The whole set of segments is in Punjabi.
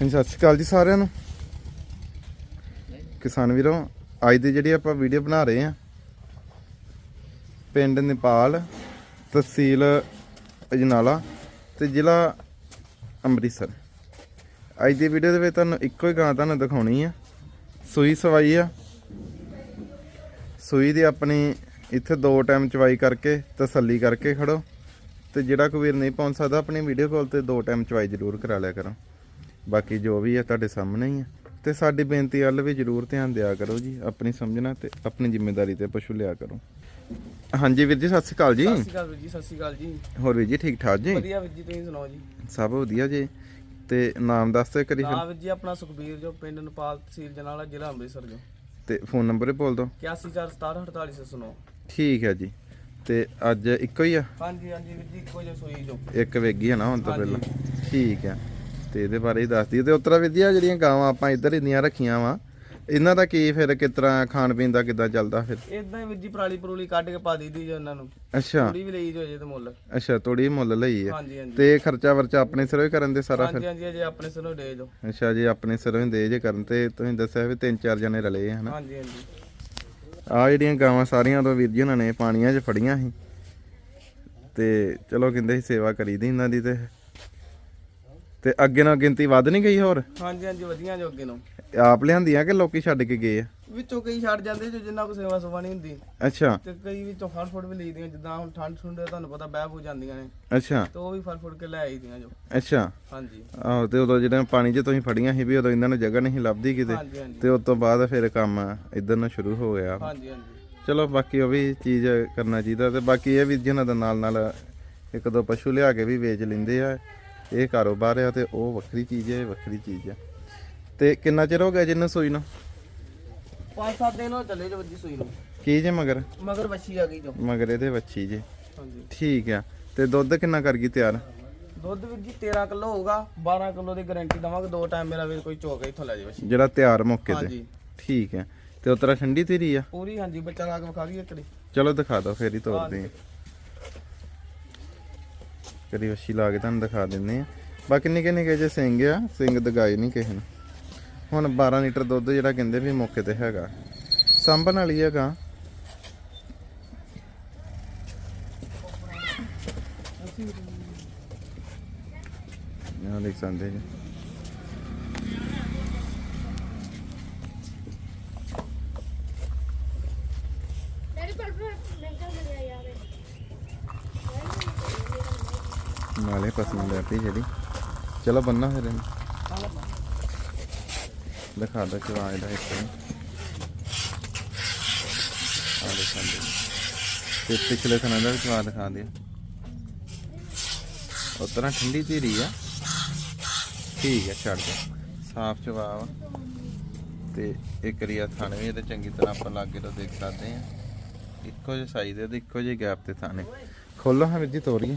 ਹਾਂਜੀ, ਸਤਿ ਸ਼੍ਰੀ ਅਕਾਲ ਜੀ ਸਾਰਿਆਂ ਨੂੰ। ਕਿਸਾਨ ਵੀਰੋ, ਅੱਜ ਦੀ ਜਿਹੜੀ ਆਪਾਂ ਵੀਡੀਓ ਬਣਾ ਰਹੇ ਆ ਪਿੰਡ ਨੇਪਾਲ ਤਹਿਸੀਲ ਅਜਨਾਲਾ ਤੇ ਜ਼ਿਲ੍ਹਾ ਅੰਮ੍ਰਿਤਸਰ। ਅੱਜ ਦੀ ਵੀਡੀਓ ਦੇ ਵਿੱਚ ਤੁਹਾਨੂੰ ਇੱਕੋ ਹੀ ਗਾਂ ਤੁਹਾਨੂੰ ਦਿਖਾਉਣੀ ਆ। ਸੂਈ ਸਵਾਈ ਆ। ਸੂਈ ਦੀ ਆਪਣੀ ਇੱਥੇ ਦੋ ਟਾਈਮ ਚਵਾਈ ਕਰਕੇ, ਤਸੱਲੀ ਕਰਕੇ ਖੜੋ। ਤੇ ਜਿਹੜਾ ਕੋਈ ਵੀਰ ਨਹੀਂ ਪਹੁੰਚ ਸਕਦਾ, ਆਪਣੀ ਵੀਡੀਓ ਕਾਲ ਤੇ ਦੋ ਟਾਈਮ ਚਵਾਈ ਜ਼ਰੂਰ ਕਰਾ ਲਿਆ ਕਰੋ। ਬਾਕੀ ਜੋ ਵੀ ਹੈ ਤੁਹਾਡੇ ਸਾਹਮਣੇ ਹੀ ਹੈ ਤੇ ਸਾਡੀ ਬੇਨਤੀ ਵੱਲ ਵੀ ਜ਼ਰੂਰ ਧਿਆਨ ਦਿਆ ਕਰੋ ਜੀ ਆਪਣੀ ਸਮਝਣਾ ਤੇ ਆਪਣੀ ਜ਼ਿੰਮੇਵਾਰੀ ਤੇ ਪਸ਼ੂ ਲਿਆ ਕਰੋ। ਹਾਂਜੀ ਵੀਰ ਜੀ ਸਤਿ ਸ਼੍ਰੀ ਅਕਾਲ ਜੀ। ਸਤਿ ਸ਼੍ਰੀ ਅਕਾਲ ਵੀਰ ਜੀ ਸਤਿ ਸ਼੍ਰੀ ਅਕਾਲ ਜੀ। ਹੋਰ ਵੀਰ ਜੀ ਠੀਕ ਠਾਕ ਜੀ? ਵਧੀਆ ਵੀਰ ਜੀ ਤੁਸੀਂ ਸੁਣਾਓ ਜੀ? ਸਭ ਵਧੀਆ ਜੀ। ਤੇ ਨਾਮ ਦੱਸ ਦਿਓ ਕਰੀ ਨਾਮ ਵੀਰ ਜੀ ਆਪਣਾ ਸੁਖਬੀਰ ਜੋ ਪਿੰਡ ਨੇਪਾਲ ਤਹਿਸੀਲ ਜਨਾਲਾ ਜ਼ਿਲ੍ਹਾ ਅੰਮ੍ਰਿਤਸਰ ਜੋ। ਤੇ ਫੋਨ ਨੰਬਰ ਹੀ ਬੋਲ ਦਿਓ। 814748 ਸੁਣੋ ਠੀਕ ਹੈ ਜੀ। ਤੇ ਅੱਜ ਇੱਕੋ ਹੀ ਆ? ਹਾਂਜੀ ਹਾਂਜੀ ਵੀਰ ਜੀ ਇੱਕੋ ਜਿਹਾ ਸੋਈ ਜੋ। ਇੱਕ ਵੇਗੀ ਹੈ ਨਾ ਹੁਣ ਤੋਂ। ਪਹਿਲਾਂ। ਠੀਕ ਹੈ ਤੇ ਇਹਦੇ ਬਾਰੇ ਹੀ ਦੱਸ ਦਈਏ ਤੇ ਉਤਰਾ ਵਿਦਿਆ ਜਿਹੜੀਆਂ ਗਾਵਾਂ ਆਪਾਂ ਇੱਧਰ ਇੰਨੀਆਂ ਰੱਖੀਆਂ ਵਾ ਇਹਨਾਂ ਦਾ ਕੀ ਫਿਰ ਕਿਸ ਤਰ੍ਹਾਂ ਖਾਣ ਪੀਣ ਦਾ ਕਿੱਦਾਂ ਚੱਲਦਾ ਫਿਰ? ਇਦਾਂ ਹੀ ਵੀਰ ਜੀ ਪਰਾਲੀ ਪਰੂਲੀ ਕੱਢ ਕੇ ਪਾ ਦਿੱਦੀ ਜੋ ਇਹਨਾਂ ਨੂੰ। ਅੱਛਾ। ਥੋੜੀ ਵੀ ਲਈ ਜੋ ਜੇ ਤੇ ਮੁੱਲ। ਅੱਛਾ ਤੋੜੀ ਮੁੱਲ ਲਈ ਹੈ ਹਾਂਜੀ ਹਾਂਜੀ। ਤੇ ਖਰਚਾ ਵਰਚਾ ਆਪਣੇ ਸਿਰੋਂ ਹੀ ਕਰਨ ਦੇ ਸਾਰਾ ਫਿਰ? ਹਾਂਜੀ ਹਾਂਜੀ ਅਜੇ ਆਪਣੇ ਸਿਰੋਂ ਦੇ ਜੋ ਅੱਛਾ ਜੀ ਆਪਣੇ ਸਿਰੋਂ ਹੀ ਦੇ ਜੇ ਕਰਨ ਤੇ ਤੁਸੀਂ ਦੱਸਿਆ ਵੀ ਤਿੰਨ ਚਾਰ ਜਣੇ ਰਲੇ ਆ ਹਨਾ? ਹਾਂਜੀ ਹਾਂਜੀ। ਆ ਜਿਹੜੀਆਂ ਗਾਵਾਂ ਸਾਰੀਆਂ ਤੋਂ ਵੀਰ ਜੀ ਉਹਨਾਂ ਨੇ ਪਾਣੀਆਂ 'ਚ ਫੜੀਆਂ ਸੀ। ਤੇ ਚਲੋ ਕਹਿੰਦੇ ਸੀ ਸੇਵਾ ਕਰੀਦੀ ਇਹਨਾਂ ਦੀ ਤੇ। ਤੇ ਅੱਗੇ ਨਾਲ ਗਿਣਤੀ ਵੱਧ ਨਹੀਂ ਗਈ ਹੋਰ? ਹਾਂਜੀ ਹਾਂਜੀ ਵਧੀਆ ਜੋ ਅੱਗੇ ਨੂੰ ਆਪ ਲਿਆਂਦੀਆਂ ਕਿ ਲੋਕੀ ਛੱਡ ਕੇ ਗਏ ਆ? ਵਿੱਚੋਂ ਕਈ ਛੱਡ ਜਾਂਦੇ ਜੋ ਜਿੰਨਾ ਕੋ ਸੇਵਾ ਸੁਵਾ ਨਹੀਂ ਹੁੰਦੀ। ਅੱਛਾ। ਤੇ ਕਈ ਵਿੱਚੋਂ ਫੜ ਫੜ ਵੀ ਲਈਦੀਆਂ ਜਿੱਦਾਂ ਹੁਣ ਠੰਡ ਠੁੰਡ ਤੁਹਾਨੂੰ ਪਤਾ ਬਹਿ ਹੋ ਜਾਂਦੀਆਂ ਨੇ। ਅੱਛਾ। ਤੇ ਉਹ ਵੀ ਫੜ ਫੜ ਕੇ ਲੈ ਆਈਦੀਆਂ ਜੋ। ਅੱਛਾ। ਹਾਂਜੀ। ਆਹੋ ਤੇ ਉਦੋਂ ਜਿਹੜੇ ਪਾਣੀ 'ਚ ਤੁਸੀਂ ਫੜੀਆਂ ਸੀ ਵੀ ਉਦੋਂ ਇਹਨਾਂ ਨੂੰ ਜਗ੍ਹਾ ਨਹੀਂ ਲੱਭਦੀ ਕਿਤੇ ਹਾਂਜੀ ਹਾਂਜੀ। ਤੇ ਉਸ ਤੋਂ ਬਾਅਦ ਫਿਰ ਕੰਮ ਇਧਰ ਨੂੰ ਸ਼ੁਰੂ ਹੋ ਗਿਆ। ਹਾਂਜੀ ਹਾਂਜੀ। ਚਲੋ ਬਾਕੀ ਉਹ ਵੀ ਚੀਜ਼ ਕਰਨਾ ਚਾਹੀਦਾ ਤੇ ਬਾਕੀ ਇਹ ਵੀ ਜਿਹਨਾਂ ਦਾ ਨਾਲ ਨਾਲ ਇੱਕ ਦੋ ਪਸ਼ੂ ਲਿਆ ਕੇ ਵੀ ਵੇਚ ਲੈਂਦੇ ਆ। ਇਹ ਕਾਰੋਬਾਰ ਆ ਤੇ ਉਹ ਵੱਖਰੀ ਚੀਜ਼ ਹੈ ਇਹ ਵੱਖਰੀ ਚੀਜ਼ ਆ। ਤੇ ਕਿੰਨਾ ਚਿਰ ਹੋ ਗਿਆ ਜਿੰਨੂੰ ਸੂਈ ਨੂੰ? ਪੰਜ ਸੱਤ ਦਿਨ ਹੋ ਚੱਲੇ ਜੋ ਵੱਜੀ ਸੂਈ ਨੂੰ। ਕੀ ਜੇ ਮਗਰ? ਮਗਰ ਵੱਛੀ ਆ ਗਈ ਜੋ। ਮਗਰ ਇਹਦੇ ਵੱਛੀ ਜੇ। ਹਾਂਜੀ। ਠੀਕ ਆ। ਤੇ ਦੁੱਧ ਕਿੰਨਾ ਕਰ ਗਈ ਤਿਆਰ? ਦੁੱਧ ਵੀਰ ਜੀ 13 ਕਿਲੋ ਹੋਊਗਾ 12 ਕਿਲੋ ਦੀ ਗਾਰੰਟੀ ਦਵਾਂਗੇ ਦੋ ਟਾਈਮ ਮੇਰਾ ਵੀਰ ਕੋਈ ਚੋਕ ਇੱਥੋਂ ਲੈ ਜਾਵੇ ਵੱਛੀ। ਜਿਹੜਾ ਤਿਆਰ ਮੌਕੇ ਤੇ। ਹਾਂਜੀ। ਠੀਕ ਹੈ ਤੇ ਉਤਰਾ ਠੰਡੀ ਤੇਰੀ ਆ? ਪੂਰੀ ਹਾਂਜੀ ਬੱਚਾ ਲਾ ਕੇ ਵਿਖਾ ਦਈਏ ਕੜੀ ਚਲੋ ਦਿਖਾ ਦਿਓ ਫੇਰ ਹੀ ਤੋਰਦੇ ਆ। ਕਦੀ ਵੱਛੀ ਲਾ ਕੇ ਤੁਹਾਨੂੰ ਦਿਖਾ ਦਿੰਦੇ ਆ ਬਾਕੀ ਨਿੱਕੇ ਨਿੱਕੇ ਜੇ ਸਿੰਘ ਆ ਸਿੰਘ ਦਗਾਏ ਨਹੀਂ ਕਿਸੇ ਨੂੰ। ਹੁਣ 12 ਲੀਟਰ ਦੁੱਧ ਜਿਹੜਾ ਕਹਿੰਦੇ ਵੀ ਮੌਕੇ ਤੇ ਹੈਗਾ। ਸਾਂਭਣ ਵਾਲੀ ਹੈਗਾ ਇਹ ਦੇਖ ਸਕਦੇ ਜੀ। ਡੈਡੀ ਪਰ ਮੈਂਟਲ ਬਣਿਆ ਯਾਰ। ਨਾਲੇ ਪਸੰਦ ਆ ਪਈ ਜਿਹੜੀ। ਚਲੋ ਬੰਨਾ ਫਿਰ ਇਹਨੂੰ। ਦਿਖਾ ਦੋ ਚਵਾ ਇਹਦਾ ਇੱਕ ਵਾਰੀ। ਆ ਦੇ ਸੰਦੇ ਤੇ ਪਿਛਲੇ ਥਣਾ ਦਾ ਚਵਾ ਦਿਖਾ ਦੇ ਉਹ ਤਰ੍ਹਾਂ ਠੰਡੀ ਧੀਰੀ ਆ। ਠੀਕ ਹੈ ਛੱਡ ਦੇ ਸਾਫ਼ ਚਵਾ ਵਾ ਤੇ ਇੱਕ ਰੀਆ ਥਾਣੇ ਵੀ ਇਹਦੇ ਚੰਗੀ ਤਰ੍ਹਾਂ ਆਪਾਂ ਲਾਗੇ ਤੋਂ ਦੇਖ ਸਕਦੇ ਆ। ਇੱਕੋ ਜਿਹੇ ਸਾਈਜ਼ ਦੇ ਇੱਕੋ ਜਿਹੇ ਗੈਪ ਤੇ ਥਾਣੇ। ਖੋਲੋ ਹਾਂ ਵੀਰ ਜੀ, ਤੋਰੀਏ।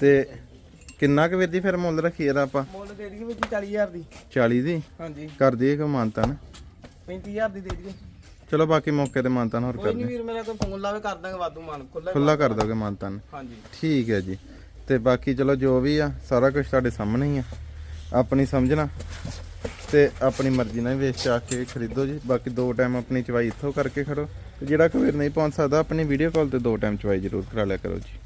ਤੇ ਕਿੰਨਾ ਕੁ ਵੀਰ ਜੀ ਫਿਰ ਮੁੱਲ ਰੱਖੀ ਇਹਦਾ ਆਪਾਂ? ਮੁੱਲ ਦੇ ਦਈਏ ਜੀ 40000 ਦੀ। 40 ਦੀ? ਹਾਂਜੀ। ਕਰ ਦਈਏ ਕਿ ਮਾਨਤਾ ਨਾ। 35000 ਦੀ ਦੇ ਦਈਏ। ਚਲੋ ਬਾਕੀ ਮੌਕੇ ਤੇ ਮਾਨਤਾ ਹੋਰ ਕੋਈ ਕਰ ਨਹੀਂ ਦੇ ਵੀਰ ਮੇਰਾ ਕੋਈ ਫੋਨ ਲਾਵੇ ਕਰ ਦਾਂਗੇ ਵਾਧੂ ਮਾਨ। ਖੁੱਲਾ ਖੁੱਲਾ ਕਰ ਦੋਗੇ ਮਾਨਤਾ ਨੂੰ ਹਾਂਜੀ। ਠੀਕ ਹੈ ਜੀ। ਤੇ ਬਾਕੀ ਚਲੋ ਜੋ ਵੀ ਆ ਸਾਰਾ ਕੁਝ ਤੁਹਾਡੇ ਸਾਹਮਣੇ ਹੀ ਆ। ਆਪਣੀ ਸਮਝਣਾ ਤੇ ਆਪਣੀ ਮਰਜ਼ੀ ਨਾਲ ਵੇਚ ਚਾ ਕੇ ਖਰੀਦੋ ਜੀ। ਬਾਕੀ ਦੋ ਟਾਈਮ ਆਪਣੀ ਚਵਾਈ ਇੱਥੋਂ ਕਰਕੇ ਖੜੋ। ਤੇ ਜਿਹੜਾ ਕੋਈ ਵੀਰ ਨਹੀਂ ਪਹੁੰਚ ਸਕਦਾ ਆਪਣੀ ਵੀਡੀਓ ਕਾਲ ਤੇ ਦੋ ਟਾਈਮ ਚਵਾਈ ਜ਼ਰੂਰ ਕਰਾ ਲਿਆ ਕਰੋ ਜੀ।